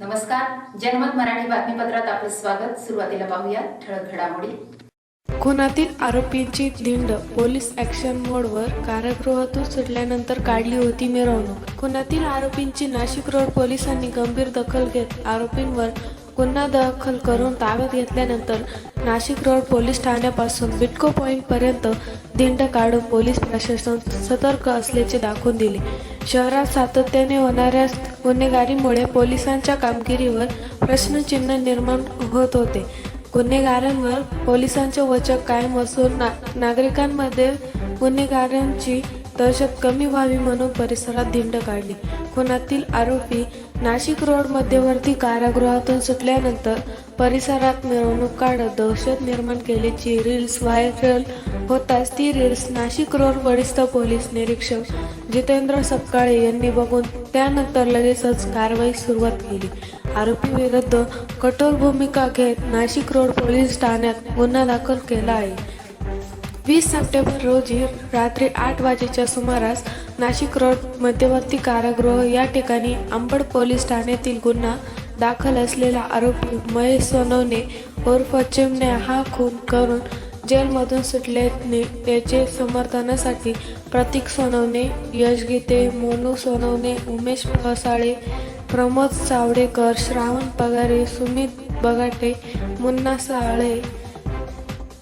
नमस्कार. जनमत मराठी बातमीपत्रात आपलं स्वागत. सुरुवातीला पाहूया ठळक घडामोडी. खुनातील आरोपींची धिंड पोलीस ऍक्शन मोडवर कारागृहातून सुटल्यानंतर काढली होती मिरवणूक. खुनातील आरोपींची नाशिक रोड पोलिसांनी गंभीर दखल घेत आरोपींवर गुन्हा दाखल करून ताब्यात घेतल्यानंतर नाशिक रोड पोलीस ठाण्यापासून बिटको पॉईंट पर्यंत धिंड काढून पोलीस प्रशासन सतर्क असल्याचे दाखवून दिले. शहरात सातत्याने होणाऱ्या गुन्हेगारीमुळे पोलिसांच्या कामगिरीवर प्रश्नचिन्ह निर्माण होत होते. गुन्हेगारांवर पोलिसांचे वचक कायम असून ना नागरिकांमध्ये गुन्हेगारांची दहशत कमी व्हावी म्हणून परिसरात धिंड काढली. खुनातील आरोपी नाशिक रोड मध्यवर्ती कारागृहातून सुटल्यानंतर परिसरात मिरवणूक काढत दहशत निर्माण केल्याची रील्स व्हायरल होताच. ती रील्स नाशिक रोड वरिष्ठ पोलीस निरीक्षक जितेंद्र सपकाळे यांनी बघून त्यानंतर लगेचच कारवाई सुरुवात केली. आरोपी विरुद्ध कठोर भूमिका घेत नाशिक रोड पोलीस ठाण्यात गुन्हा दाखल केला आहे. वीस सप्टेंबर रोजी रात्री आठ वाजेच्या सुमारास नाशिक रोड मध्यवर्ती कारागृह या ठिकाणी अंबड पोलीस ठाण्यातील गुन्हा दाखल असलेला आरोपी महेश सोनवणे उर्फ चिमण्या हा खून करून जेलमधून सुटल्याने त्याचे समर्थनासाठी प्रतीक सोनवणे यश गीते मोनू सोनवणे उमेश फसाळे प्रमोद सावडेकर श्रावण पगारे सुमित बगाटे मुन्ना साळे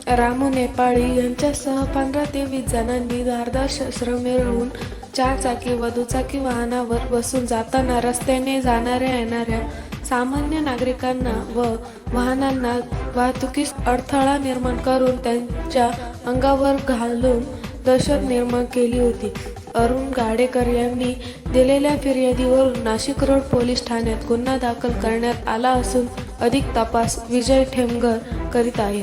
रामू नेपाळी यांच्यासह पंधरा ते वीस जणांनी धारदार शस्त्र मिळवून चार चाकी व दुचाकी वाहनावर बसून जाताना रस्त्याने जाणाऱ्या येणाऱ्या सामान्य नागरिकांना व वाहनांना वाहतुकीस अडथळा निर्माण करून त्यांच्या अंगावर घालून दहशत निर्माण केली होती. अरुण गाडेकर यांनी दिलेल्या फिर्यादीवरून नाशिक रोड पोलीस ठाण्यात गुन्हा दाखल करण्यात आला असून अधिक तपास विजय ठेमगर करीत आहे.